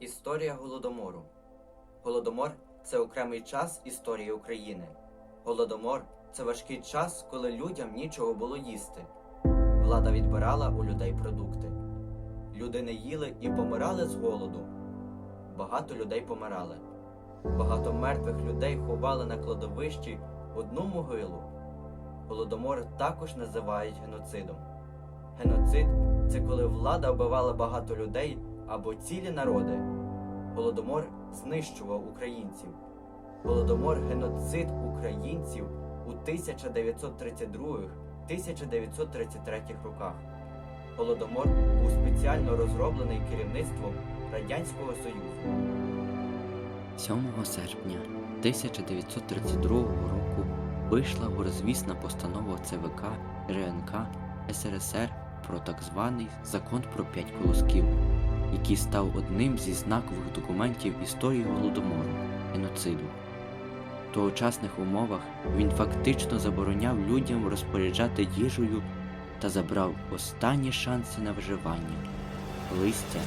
Історія Голодомору. Голодомор це окремий час історії України. Голодомор це важкий час, коли людям нічого було їсти. Влада відбирала у людей продукти. Люди не їли і помирали з голоду. Багато людей помирали. Багато мертвих людей ховали на кладовищі одну могилу. Голодомор також називають геноцидом. Геноцид це коли влада вбивала багато людей або цілі народи. Голодомор знищував українців. Голодомор геноцид українців у 1932-1933 роках. Голодомор був спеціально розроблений керівництвом Радянського Союзу. 7 серпня 1932 року вийшла горозвісна постанова ЦВК РНК СРСР про так званий Закон про п'ять колосків, який став одним зі знакових документів історії голодомору геноциду. В тогочасних умовах він фактично забороняв людям розпоряджати їжею та забрав останні шанси на виживання. Листя,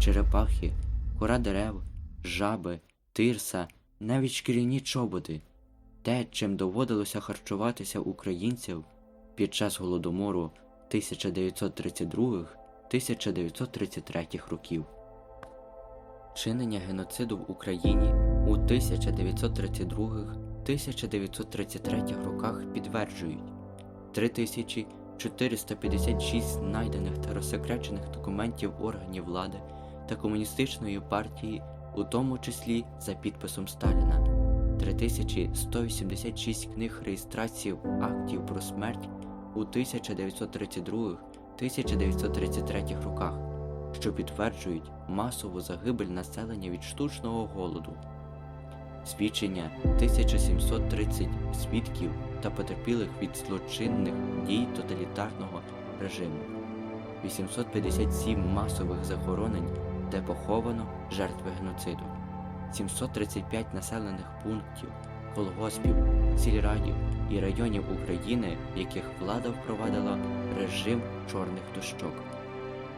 черепахи, кора дерев, жаби, тирса, навіть шкіряні чоботи те, чим доводилося харчуватися українців під час голодомору 1932-1933 років. Чинення геноциду в Україні у 1932-1933 роках підтверджують 3456 знайдених та розсекречених документів органів влади та комуністичної партії, у тому числі за підписом Сталіна, 3186 книг реєстрації актів про смерть у 1932-1933 роках, що підтверджують масову загибель населення від штучного голоду. Свідчення 1730 свідків та потерпілих від злочинних дій тоталітарного режиму, 857 масових захоронень, де поховано жертви геноциду, 735 населених пунктів, колгоспів, сільрадів і районів України, в яких влада впровадила режим чорних дощок,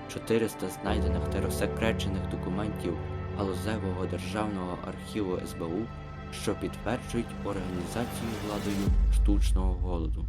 400 знайдених та розсекречених документів Галузевого державного архіву СБУ, що підтверджують організацію владою штучного голоду.